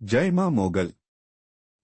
જય માં મોગલ.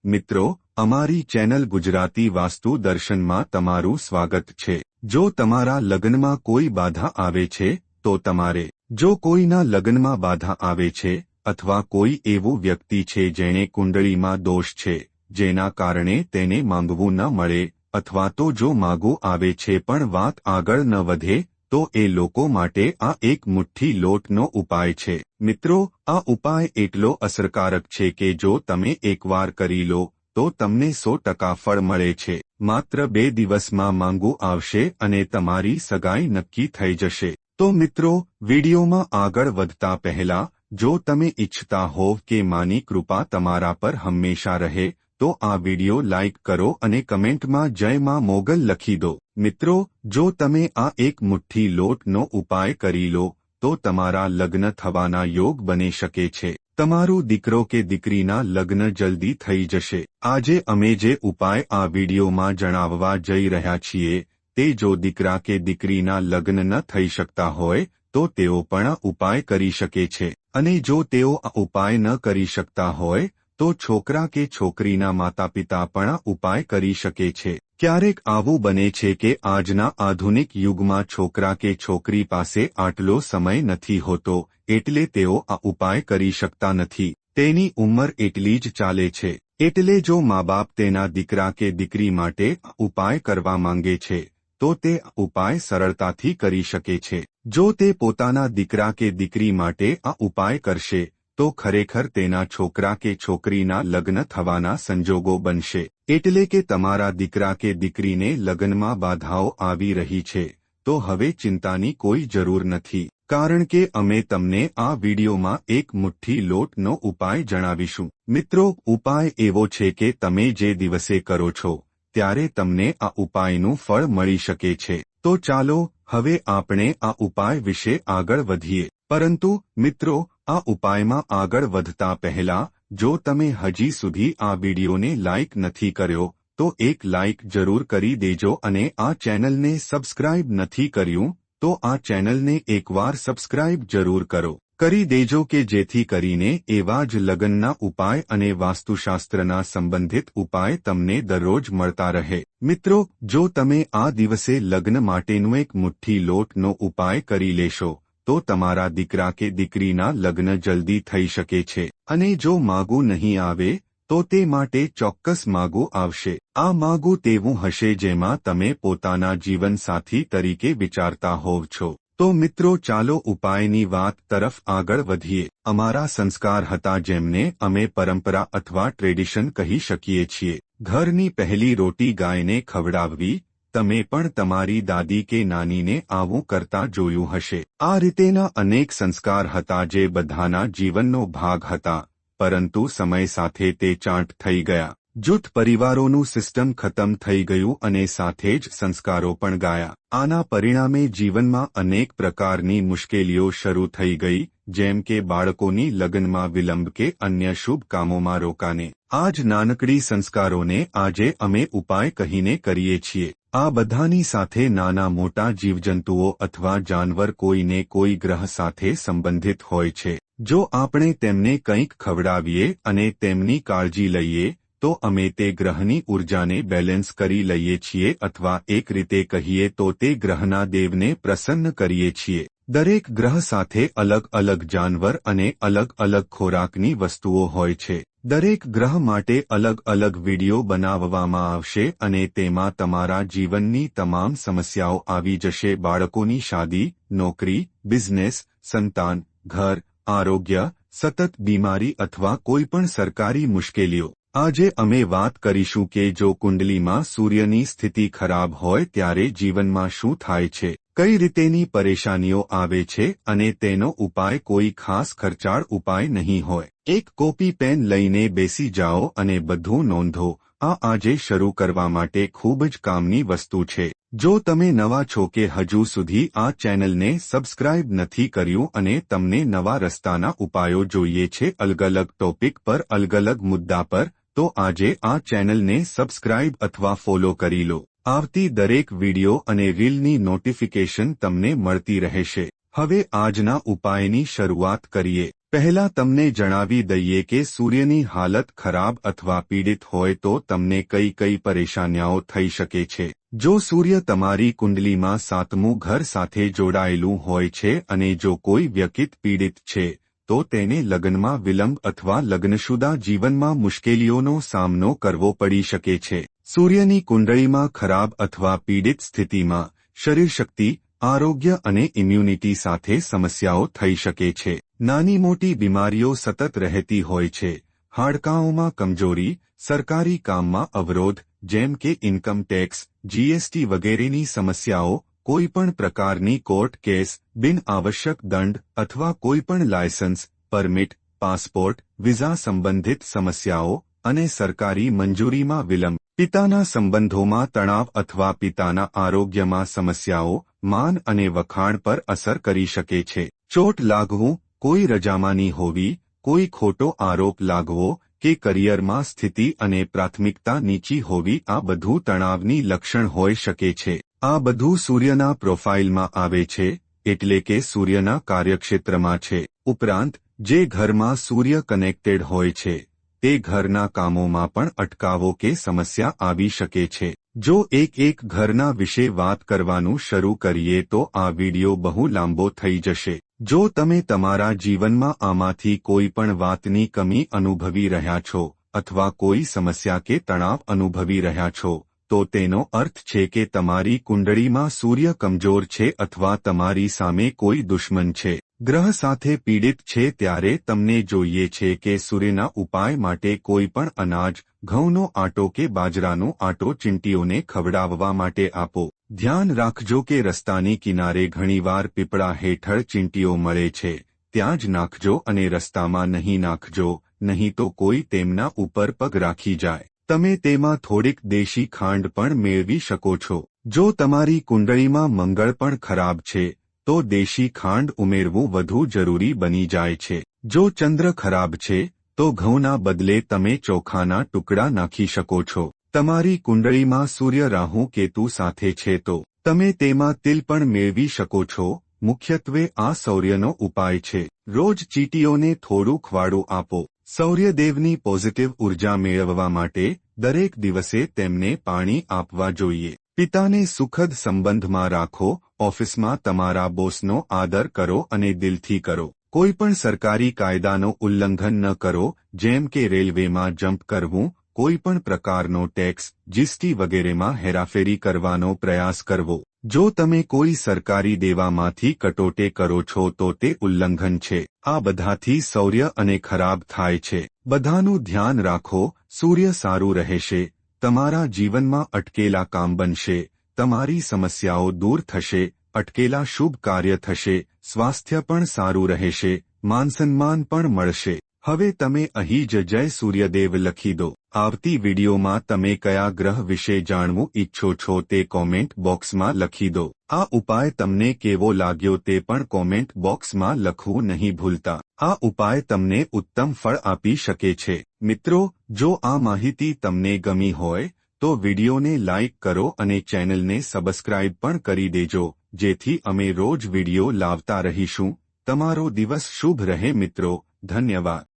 મિત્રો, અમારી ચેનલ ગુજરાતી વાસ્તુ દર્શનમાં તમારું સ્વાગત છે. જો તમારા લગ્નમાં કોઈ બાધા આવે છે, તો તમારે, જો કોઈના લગ્નમાં બાધા આવે છે, અથવા કોઈ એવું વ્યક્તિ છે જેણે કુંડળીમાં દોષ છે, જેના કારણે તેને માંગવું ન મળે, અથવા તો જો માગો આવે છે પણ વાત આગળ ન વધે તો એ લોકો માટે આ એક મુઠ્ઠી લોટનો ઉપાય છે. મિત્રો, આ ઉપાય એટલો અસરકારક છે કે જો તમે એકવાર કરી લો, તો તમને સો ટકા ફળ મળે છે. માત્ર બે દિવસમાં માંગુ આવશે અને તમારી સગાઈ નક્કી થઈ જશે. તો મિત્રો, વિડીયોમાં આગળ વધતા પહેલા, જો તમે ઈચ્છતા હોવ કે માની કૃપા તમારા પર હંમેશા રહે, તો આ વિડિયો લાઇક કરો અને કમેન્ટમાં જય માં મોગલ લખી દો. મિત્રો, જો તમે આ એક મુઠ્ઠી લોટનો ઉપાય કરી લો, તો તમારા લગ્ન થવાના યોગ બની શકે છે. તમારું દીકરો કે દીકરીના લગ્ન જલ્દી થઈ જશે. આજે અમે જે ઉપાય આ વિડીયોમાં જણાવવા જઈ રહ્યા છીએ, તે જો દીકરા કે દીકરીના લગ્ન ન થઈ શકતા હોય, તો તેઓ પણ ઉપાય કરી શકે છે. અને જો તેઓ આ ઉપાય ન કરી શકતા હોય તો છોકરા કે છોકરીના માતા પિતા પણ ઉપાય કરી શકે છે. ક્યારેક આવું બને છે કે આજના આધુનિક યુગમાં છોકરા કે છોકરી પાસે આટલો સમય નથી હોતો, એટલે તેઓ આ ઉપાય કરી શકતા નથી. તેની ઉંમર એટલી જ ચાલે છે. એટલે જો મા બાપ તેના દીકરા કે દીકરી માટે ઉપાય કરવા માંગે છે, તો તે ઉપાય સરળતાથી કરી શકે છે. જો તે પોતાના દીકરા કે દીકરી માટે આ ઉપાય કરશે તો ખરેખર તેના છોકરા કે છોકરીના લગ્ન થવાના સંજોગો બનશે. એટલે કે તમારા દીકરા કે દીકરીને લગ્નમાં બાધાઓ આવી રહી છે, તો હવે ચિંતાની કોઈ જરૂર નથી. કારણ કે અમે તમને આ વિડીયોમાં એક મુઠ્ઠી લોટનો ઉપાય જણાવીશું. મિત્રો, ઉપાય એવો છે કે તમે જે દિવસે કરો છો, ત્યારે તમને આ ઉપાયનું ફળ મળી શકે છે. તો ચાલો, હવે આપણે આ ઉપાય વિશે આગળ વધીએ. પરંતુ, મિત્રો આ ઉપાયમાં આગળ વધતા પહેલા, જો તમે હજી સુધી આ વિડીયોને લાઇક નથી કર્યો, તો એક લાઇક જરૂર કરી દેજો અને આ ચેનલને સબસ્ક્રાઇબ નથી કર્યું, તો આ ચેનલને એકવાર સબસ્ક્રાઇબ જરૂર કરો. કરી દેજો કે જેથી કરીને એવા જ લગ્નના ઉપાય અને વાસ્તુશાસ્ત્રના સંબંધિત ઉપાય તમને દરરોજ મળતા રહે. મિત્રો, જો તમે આ દિવસે લગ્ન માટેનું એક મુઠ્ઠી લોટનો ઉપાય કરી લેશો તો તમારા દીકરા કે દીકરીના લગ્ન જલ્દી થઈ શકે છે. અને જો માગું નહીં આવે, તો તે માટે ચોક્કસ માગુ આવશે. આ માગુ તેવું હશે જેમાં તમે પોતાના જીવનસાથી તરીકે વિચારતા હોવ છો. તો મિત્રો, ચાલો ઉપાયની વાત તરફ આગળ વધીએ. અમારા સંસ્કાર હતા જેમને અમે પરંપરા અથવા ટ્રેડિશન કહી શકીએ છીએ. ઘરની પહેલી રોટી ગાયને ખવડાવવી તમે પણ તમારી દાદી કે નાનીને આવું કરતા જોયું હશે. આ રીતેના અનેક સંસ્કાર હતા જે બધાના જીવનનો ભાગ હતા, પરંતુ સમય સાથે તે ચાંટ થઈ ગયા. જૂથ પરિવારોનું સિસ્ટમ ખતમ થઈ ગયું અને સાથે જ સંસ્કારો પણ ગાયા. આના પરિણામે જીવનમાં અનેક પ્રકારની મુશ્કેલીઓ શરૂ થઈ ગઈ, જેમ કે બાળકોની લગ્નમાં વિલંબ કે અન્ય શુભ કામોમાં રોકાને. આ જ નાનકડી સંસ્કારોને આજે અમે ઉપાય કહીને કરીએ છીએ. આ બધાની સાથે નાના મોટા જીવજંતુઓ અથવા જાનવર કોઈને કોઈ ગ્રહ સાથે સંબંધિત હોય છે. જો આપણે તેમને કંઈક ખવડાવીએ અને તેમની કાળજી લઈએ, તો અમે તે ગ્રહની ઉર્જાને બેલેન્સ કરી લઈએ છીએ અથવા એક રીતે કહીએ તો તે ગ્રહના દેવને પ્રસન્ન કરીએ છીએ. દરેક ગ્રહ સાથે અલગ અલગ જાનવર અને અલગ અલગ ખોરાકની વસ્તુઓ હોય છે. દરેક ગ્રહ માટે અલગ અલગ વિડિયો બનાવવામાં આવશે અને તેમાં તમારા જીવનની તમામ સમસ્યાઓ આવી જશે. બાળકોની શાદી, નોકરી, બિઝનેસ, સંતાન, ઘર, આરોગ્ય, સતત બીમારી અથવા કોઈપણ સરકારી મુશ્કેલીઓ. આજે અમે વાત કરીશું કે જો કુંડલીમાં સૂર્યની સ્થિતિ ખરાબ હોય ત્યારે જીવનમાં શું થાય છે, કઈ રીતેની પરેશાનીઓ આવે છે અને તેનો ઉપાય કોઈ ખાસ ખર્ચાળ ઉપાય નહીં હોય. એક કોપી પેન લઈને બેસી જાઓ અને બધું નોંધો. આ આજે શરૂ કરવા માટે ખૂબ જ કામની વસ્તુ છે. જો તમે નવા છો કે હજુ સુધી આ ચેનલને સબસ્ક્રાઇબ નથી કર્યું અને તમને નવા રસ્તાના ઉપાયો જોઈએ છે અલગ અલગ ટોપિક પર અલગ અલગ મુદ્દા પર તો આજે આ ચેનલને સબસ્ક્રાઇબ અથવા ફોલો કરી લો. આવતી દરેક વિડિયો અને રીલની નોટિફિકેશન તમને મળતી રહેશે. હવે આજના ઉપાયની શરૂઆત કરીએ. પહેલા તમને જણાવી દઈએ કે સૂર્યની હાલત ખરાબ અથવા પીડિત હોય તો તમને કઈ કઈ પરેશાનીઓ થઈ શકે છે. જો સૂર્ય તમારી કુંડલીમાં સાતમું ઘર સાથે જોડાયેલું હોય છે અને જો કોઈ વ્યક્તિ પીડિત છે તો તેને લગ્નમાં વિલંબ અથવા લગ્નશુદા જીવનમાં મુશ્કેલીઓનો સામનો કરવો પડી શકે છે. સૂર્યની કુંડળીમાં ખરાબ અથવા પીડિત સ્થિતિમાં શરીર શક્તિ આરોગ્ય અને ઇમ્યુનિટી સાથે સમસ્યાઓ થઈ શકે છે. નાની મોટી બીમારીઓ સતત રહેતી હોય છે. હાડકાંઓમાં કમજોરી, સરકારી કામમાં અવરોધ, જેમ કે ઇન્કમ ટેક્સ જીએસટી વગેરેની સમસ્યાઓ કોઈપણ પ્રકારની કોર્ટ કેસ, બિન આવશ્યક દંડ અથવા કોઈપણ લાયસન્સ, પરમિટ, પાસપોર્ટ, વિઝા સંબંધિત સમસ્યાઓ અને સરકારી મંજૂરીમાં વિલંબ. પિતાના સંબંધોમાં તણાવ અથવા પિતાના આરોગ્યમાં સમસ્યાઓ માન અને વખાણ પર અસર કરી શકે છે. ચોટ લાગવું, કોઈ રજામાની હોવી, કોઈ ખોટો આરોપ લાગવો કે કરિયરમાં સ્થિતિ અને પ્રાથમિકતા નીચી હોવી આ બધું તણાવની લક્ષણ હોઈ શકે છે. આ બધું સૂર્યના પ્રોફાઇલમાં આવે છે, એટલે કે સૂર્યના કાર્યક્ષેત્રમાં છે. ઉપરાંત, જે ઘરમાં સૂર્ય કનેક્ટેડ હોય છે, તે ઘરના કામોમાં પણ અટકાવો કે સમસ્યા આવી શકે છે. જો એક એક ઘરના વિશે વાત કરવાનું શરૂ કરીએ તો આ વિડિયો બહુ લાંબો થઈ જશે. જો તમે તમારા જીવનમાં આમાંથી કોઈ પણ વાતની કમી અનુભવી રહ્યા છો, અથવા કોઈ સમસ્યા કે તણાવ અનુભવી રહ્યા છો તો તેનો અર્થ છે કે તમારી કુંડળીમાં સૂર્ય કમજોર છે અથવા તમારી સામે કોઈ દુશ્મન છે. ગ્રહ સાથે પીડિત છે ત્યારે તમને જોઈએ છે કે સૂર્યના ઉપાય માટે કોઈ પણ અનાજ, ઘઉંનો આટો કે બાજરાનો આટો ચીંટીઓને ખવડાવવા માટે આપો. ધ્યાન રાખજો કે રસ્તાની કિનારે ઘણીવાર પીપળા હેઠળ ચીંટીઓ મળે છે. ત્યાં જ નાખજો અને રસ્તામાં નહીં નાખજો, નહીં તો કોઈ તેમના ઉપર પગ રાખી જાય. તમે તેમાં થોડીક દેશી ખાંડ પણ મેળવી શકો છો. જો તમારી કુંડળીમાં મંગળ પણ ખરાબ છે, તો દેશી ખાંડ ઉમેરવું વધુ જરૂરી બની જાય છે. જો ચંદ્ર ખરાબ છે, તો ઘઉંના બદલે તમે ચોખાના ટુકડા નાખી શકો છો. તમારી કુંડળીમાં સૂર્ય રાહુ કેતુ સાથે છે તો તમે તેમાં તિલ પણ મેળવી શકો છો. મુખ્યત્વે આ સૌર્યનો ઉપાય છે. રોજ ચીટીઓને થોડું ખવાડું આપો. સૌર્યદેવની પોઝિટિવ ઊર્જા મેળવવા માટે દરેક દિવસે તેમને પાણી આપવા જોઈએ. પિતાને સુખદ સંબંધમાં રાખો, ઓફિસમાં તમારા બોસનો આદર કરો અને દિલથી કરો. કોઈપણ સરકારી કાયદાનો ઉલ્લંઘન ન કરો, જેમ કે રેલવેમાં જમ્પ કરવું કોઈપણ પ્રકારનો ટેક્સ જીએસટી વગેરેમાં હેરાફેરી કરવાનો પ્રયાસ કરવો. જો તમે કોઈ સરકારી દેવામાંથી કટોટે કરો છો તો તે ઉલ્લંઘન છે. આ બધાથી સૌર્ય અને ખરાબ થાય છે. બધાનું ધ્યાન રાખો, સૂર્ય સારું રહેશે, તમારા જીવનમાં અટકેલા કામ બનશે, તમારી સમસ્યાઓ દૂર થશે, અટકેલા શુભ કાર્ય થશે, સ્વાસ્થ્ય પણ સારું રહેશે માનસન્માન પણ મળશે. હવે તમે અહીં જ જય સૂર્યદેવ લખી દો. આવતી વિડીયોમાં તમે કયા ગ્રહ વિશે જાણવું ઈચ્છો છો તે કોમેન્ટ બોક્સમાં લખી દો. આ ઉપાય તમને કેવો લાગ્યો તે પણ કોમેન્ટ બોક્સમાં લખવું નહીં ભૂલતા. આ ઉપાય તમને ઉત્તમ ફળ આપી શકે છે. મિત્રો, જો આ માહિતી તમને ગમી હોય, તો વિડીયોને લાઇક કરો અને ચેનલને સબસ્ક્રાઇબ પણ કરી દેજો. જેથી અમે રોજ વીડિયો લાવતા રહીશું. તમારો દિવસ શુભ રહે મિત્રો. ધન્યવાદ.